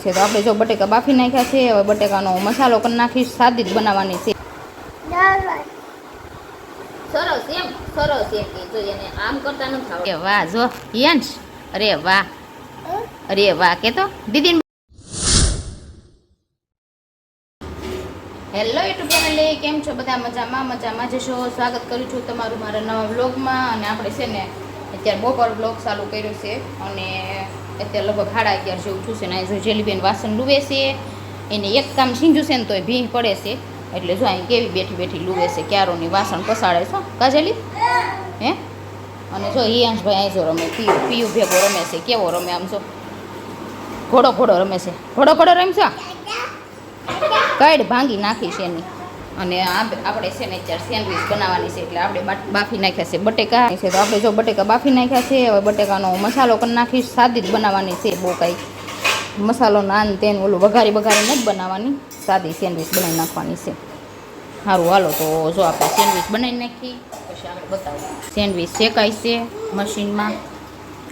છે. તો આપણે જો બટેકા બાફી નાખ્યા છે હવે બટેકાનો મસાલો પણ નાખી સાદી જ બનાવવાની છે. સરસ એમ સરસ એમ. કે જો એને આમ કરતા ન થાવ અરે વાહ જો યંશ અરે વાહ. અરે વાહ કે તો દીદી હેલો યુટ્યુબ ચેનલે કેમ છો બધા? મજામાં મજામાં જશો સ્વાગત કરું છું તમારું મારા નવા વ્લોગમાં. અને આપણે છે ને અત્યારે બપોર વ્લોગ ચાલુ કર્યો છે. અને અત્યારે લગભગ સાડા અગિયાર જેવું છું ને જો જેલીબેન વાસણ લુવે છે, એને એક કામ સીંજું છે ને તોય ભીંગ પડે છે. એટલે જો અહીં કેવી બેઠી બેઠી લુવે છે ક્યારોની વાસણ પસાડે છો કાજલી હે? અને જો હિયાંશભાઈ અહીં જો રમે પીયુ પીયુ ભેગો રમે છે, કેવો રમે આમ જો? ઘોડો ઘોડો રમે છે. ઘોડો ઘોડો રમશો? કઈડ ભાંગી નાખી છે એની. અને આ- આપણે છે ને ચાર સેન્ડવિચ બનાવવાની છે એટલે આપણે બાફી નાખ્યા છે. બટેકા છે તો આપણે જો બટેકા બાફી નાખ્યા છે, હવે બટેકાનો મસાલો કરી નાખીશ. સાદી જ બનાવવાની છે બહુ કાંઈ. મસાલો નાન તેન ઓલું વઘારી વઘારી નથી બનાવવાની. સાદી સેન્ડવીચ બનાવી નાખવાની છે. સારું હાલો, તો જો આપણે સેન્ડવીચ બનાવી નાખી પછી આપણે બતાવું. સેન્ડવીચ શેકાય છે મશીનમાં.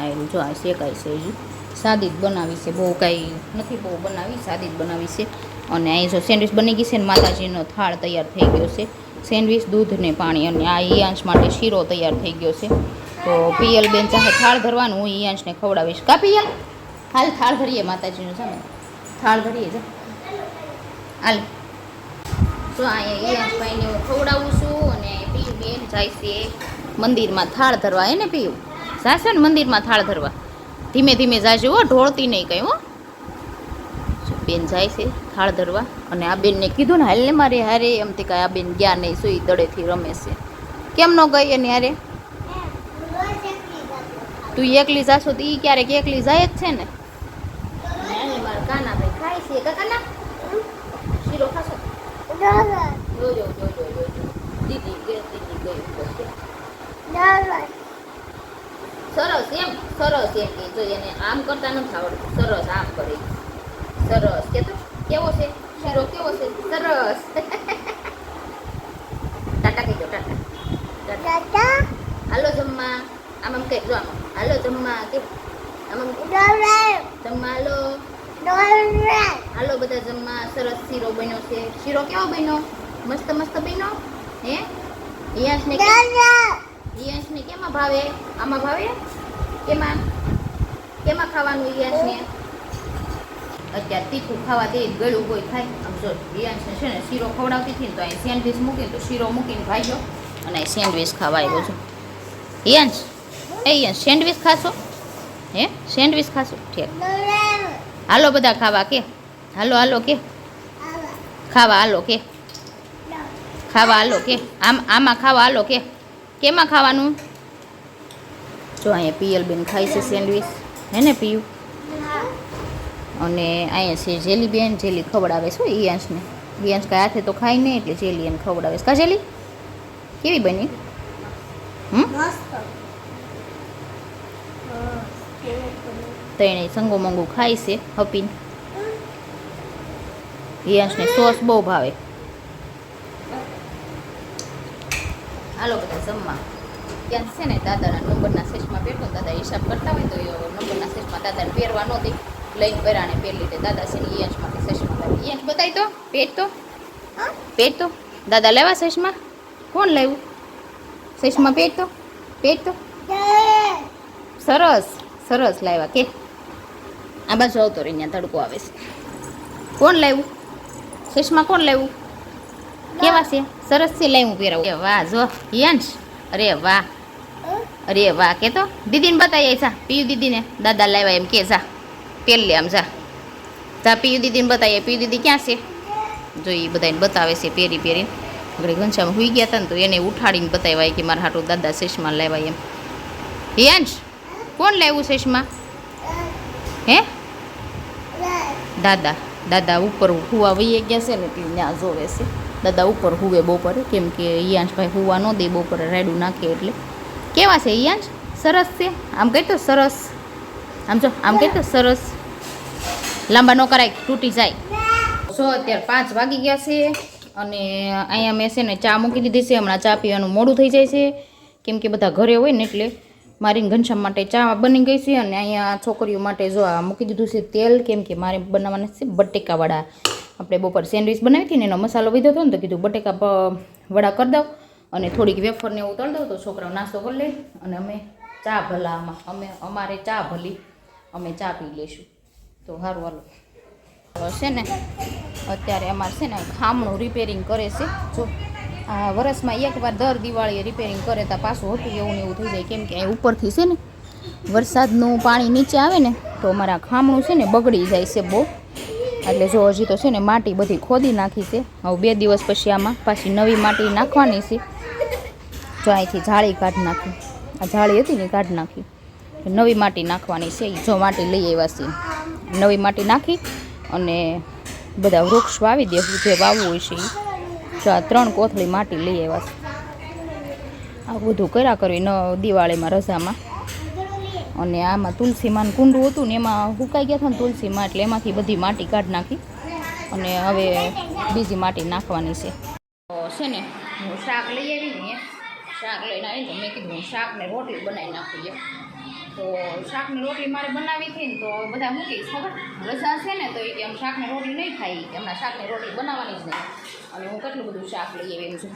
આ જો આ શેકાય છે હજુ. સાદી જ બનાવી છે. બહુ કાંઈ નથી, બહુ બનાવી, સાદી જ બનાવી છે. અને અહીં જો સેન્ડવિચ બની ગઈ છે ને માતાજીનો થાળ તૈયાર થઈ ગયો છે. સેન્ડવિચ, દૂધ ને પાણી અને આ ઈયાંશ માટે શીરો તૈયાર થઈ ગયો છે. તો પિયલ બેન ચાહે થાળ ધરવાનું હું ઈયાંશને ખવડાવીશ. કા પિયલ? હાલ થાળ ધરીએ માતાજીનું છે ને થાળ ધરીએ જા હાલ તો અહીંયા ઈયાંશભાઈને હું ખવડાવું છું અને પીયુ બેન જાય છે મંદિરમાં થાળ ધરવા. એને પીયુ? જાશે ને મંદિરમાં થાળ ધરવા? ધીમે ધીમે જાજો હો ઢોળતી નહીં કંઈ હો. બેન જાય છે થાળ ધરવા? અને આ બેનને કીધું ને હાલ ને મારે હારે. એમ તે કાંઈ આ બેન ગયા નહીં સુઈ દડેથી રમે છે. કેમ ન ગઈ એને હારે? તું એકલી જાશો તો એ ક્યારેક એકલી જાય જ છે ને. દીદી. દીદી ગઈ. સરસ એમ સરસ એમ કે જો એને આમ કરતા નથી આવડતું. સરસ આમ કરે. સરસ. કે તો કેવો છે? શીરો કેવો છે? સરસ. ટાટા કહેજો ટાટા. ટાટા. હાલો જમવા આમ આમ કહેજો આમ. હાલો જમવા કે આમ આમ જમવા હાલો. હાલો બધા જમવા સરસ શીરો બન્યો છે. શીરો કેવો બન્યો? મસ્ત મસ્ત બન્યો? હે? ઈયાંશને ઈયાંશને કેમાં ભાવે? આમાં ભાવે? કેમાં? કેમાં ખાવાનું યશને અત્યારે તીખું ખાવા દે ગળું કોઈ ખાય આમ જો યશને છે ને શીરો ખવડાવતી હતી તો અહીં સેન્ડવિચ મૂકીને તો શીરો મૂકીને ભાગ્યો અને અહીં સેન્ડવિચ ખાવા આવ્યો છું. યશ એ યશ સેન્ડવિચ ખાશો? હે? સેન્ડવિચ ખાશો? ઠીક. હાલો બધા ખાવા કે? હાલો હાલો કે? ખાવા હાલો કે? ખાવા હાલો કે? આમ, આમાં ખાવા હાલો કે? કેમાં ખાવાનું? જો અહીંયા પિયલબેન ખાય છે સેન્ડવિચ. હે ને પીયું? અને અહીંયા છે જેલીબેન. જેલી ખવડાવે છે ઈયાંશને ઈયાંશ કાંઈ હાથે તો ખાય નહીં એટલે જેલી એને ખવડાવે છે. કા જેલી? કેવી બની? તેણે સંગો મંગો ખાય છે હપીને. ઈયાંશને સોસ બહુ ભાવે. હાલો બધા જમવા. ત્યાં છે ને દાદાના નંબરના સેશમાં બેઠો દાદા હિસાબ કરતા હોય તો એ નંબરના સેશમાં દાદાને પહેરવા નહોતી લઈને પહેરાણે પહેરી લીધે. દાદા છે ને ઈયંશ માટે સેશમાં લાવી ઈયંશ બતાવી તો પેટ તો? પેટ તો? દાદા લેવા સેશમાં કોણ લાવ્યું શેષમાં પેટ તો? પેટ તો? સરસ સરસ લાવ્યા. કે? આ બાજુ આવતો રહી ત્યાં તડકો આવે છે. કોણ લાવ્યું શેષમાં કોણ લાવ્યું કેવા છે? સરસ છે લઈ હું પહેરાવું એ વાહ, જો યંશ અરે વાહ. અરે વાહ, કે તો? દીદીને બતાવી જા, પીયુ દીદીને. દાદા લાવ્યા એમ કે જા, પેલ લે આમ જા. જા, પીયુ દીદીને બતાવીએ પીયુ દીદી ક્યાં છે? જો એ બધાને બતાવે છે પહેરી પહેરીને આગળ ઘનશ્યામ હોઈ ગયા હતા ને તો એને ઉઠાડીને બતાવ્યા કે મારા હાટું દાદા શેષમાં લાવ્યા એમ. યંશ કોણ લાવ્યું શેષમાં હે? દાદા દાદા ઉપર હુવા વહી ગયા છે ને પી ત્યાં જોવે છે. દાદા ઉપર હુવે બપોરે, કેમ કે ઈયાંશભાઈ હુવા ન દે બપોરે રાયડું નાખે એટલે. કેવા છે ઈયાંશ? સરસ છે? આમ કહી તો સરસ. આમ જો, આમ કહી તો સરસ. લાંબા ન કરાય, તૂટી જાય. જો અત્યારે પાંચ વાગી ગયા છે અને અહીંયા મેં છે ને ચા મૂકી દીધી છે, હમણાં ચા પીવાનું મોડું થઈ જાય છે. કેમ કે બધા ઘરે હોય ને એટલે મારી ઘનશ્યામ માટે ચા બની ગઈ છે અને અહીંયા છોકરીઓ માટે જો આ મૂકી દીધું છે તેલ, કેમ કે મારે બનાવવાના છે બટેકાવાળા. આપણે બપોર સેન્ડવિચ બનાવી હતી ને એનો મસાલો વીધો હતો ને તો કીધું બટેકા વડા કરી દઉં અને થોડીક વેફરને એવું તળ દઉં તો છોકરાઓ નાસ્તો કરી લે અને અમે ચા ભલા અમે અમારે ચા ભલી. અમે ચા પી લઈશું. તો સારું હાલો. છે ને, અત્યારે અમારે છે ને ખામણું રિપેરિંગ કરે છે. જો, આ વરસમાં એકવાર દર દિવાળીએ રિપેરિંગ કરે તો પાછું હતું એવું ને એવું થઈ જાય. કેમ કે ઉપરથી છે ને, વરસાદનું પાણી નીચે આવે ને, તો અમારા ખામણું છે ને બગડી જાય છે બહુ. એટલે જો હજી તો છે ને માટી બધી ખોદી નાખી છે. હવે બે દિવસ પછી આમાં પાછી નવી માટી નાખવાની છે. જો અહીંથી જાળી કાઢી નાખી. આ જાળી હતી ને કાઢી નાખી. નવી માટી નાખવાની છે. જો માટી લઈ આવ્યા છે. નવી માટી નાખી અને બધા વૃક્ષ વાવી દેવું જે વાવવું હોય છે. જો આ ત્રણ કોથળી માટી લઈ આવ્યા છે. આ બધું કર્યા કરવી ન દિવાળીમાં રજામાં. અને આમાં તુલસીમાં કુંડું હતું ને એમાં સુકાઈ ગયા હતા ને તુલસીમાં એટલે એમાંથી બધી માટી કાઢી નાખી. અને હવે બીજી માટી નાખવાની છે. છે ને, હું શાક લઈ આવી ને શાક લઈને આવી તો મેં કીધું હું શાકને રોટલી બનાવી નાખીએ તો શાકની રોટલી મારે બનાવી હતી ને તો બધા મૂકી ખબર? રજા છે ને તો એ કે આમ શાકની રોટલી નહીં ખાઈ કે હમણાં શાકની રોટલી બનાવવાની જ નહીં. અને હું કેટલું બધું શાક લઈ આવી છું.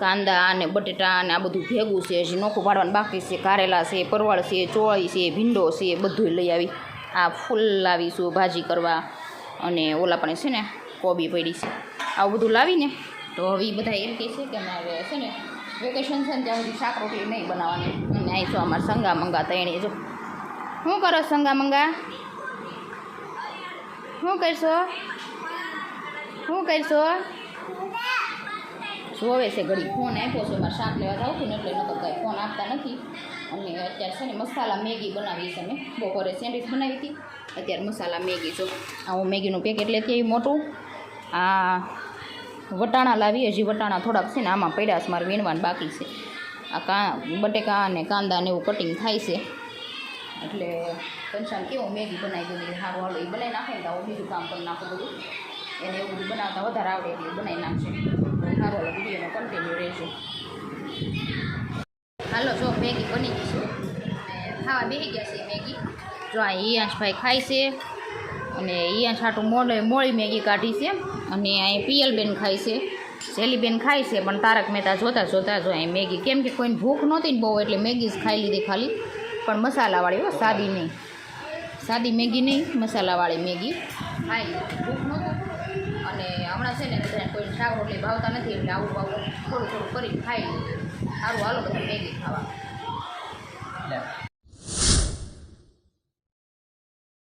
કાંદા અને બટેટા અને આ બધું ભેગું છે, હજી નોખું પાડવાનું બાકી છે. કારેલા છે, પરવળ છે, ચોળી છે, ભીંડો છે બધું લઈ આવી. આ ફૂલ લાવીશું ભાજી કરવા અને ઓલા પણ છે ને, કોબી પડી છે. આવું બધું લાવીને તો હવે બધા એમ કહે છે કે અમારે છે ને, વેકેશન છે ને ત્યાં સુધી શાક રોટલી નહીં બનાવવાની. અને અહીં જો અમારે સંગા મંગા તૈણી જો. શું કરો સંગા મંગા? શું કરશો? શું કરશો? જોવે છે, ઘડી ફોન આપ્યો છે, મારે શાક લેવા જાઉં છું ને એટલે નતો કાંઈ ફોન આપતા નથી. અને અત્યારે છે ને મસાલા મેગી બનાવી છે મેં. બપોરે સેન્ડવિચ બનાવી હતી. અત્યારે મસાલા મેગી જો. આ હું મેગીનું પેકેટ લેતી આવી મોટું. આ વટાણા લાવી હજી વટાણા થોડાક છે ને આમાં પડ્યા છે, મારે વીણવાનું બાકી છે. આ કા, બટેકા અને કાંદા ને એવું કટિંગ થાય છે. એટલે કંસાન કેવું મેગી બનાવી દીધી સારું હાલો, એ બનાવી નાખે ને તો બીજું કામ કરી નાખું બધું. એને એવું બધું બનાવતા વધારે આવડે એટલે બનાવી નાખશે. સારું હાલો વિડીયોનો કન્ટિન્યુ રહેશે હાલો જો મેગી બની ગઈ છે ખાવા બેસી ગયા છે મેગી જો આ ઈયાંશભાઈ ખાય છે. અને ઈયાંશ આટું મોડે મોડી મેગી કાઢી છે. અને અહીં પિયલબેન ખાય છે શેલીબેન ખાય છે પણ તારક મહેતા જોતા જોતા જો અહીં મેગી કેમ કે કોઈને ભૂખ નહોતી ને બહુ એટલે મેગી જ ખાઈ લીધી ખાલી. પણ મસાલાવાળી હો, સાદી નહીં સાદી મેગી. નહીં મસાલાવાળી મેગી ખાઈ ભૂખ નહોતું. અને હમણાં છે ને બધાને કોઈ શાક રોટલી ભાવતા નથી એટલે આવું આવું થોડું થોડું કરીને ખાઈ સારું હાલો બધા મેગી ખાવા.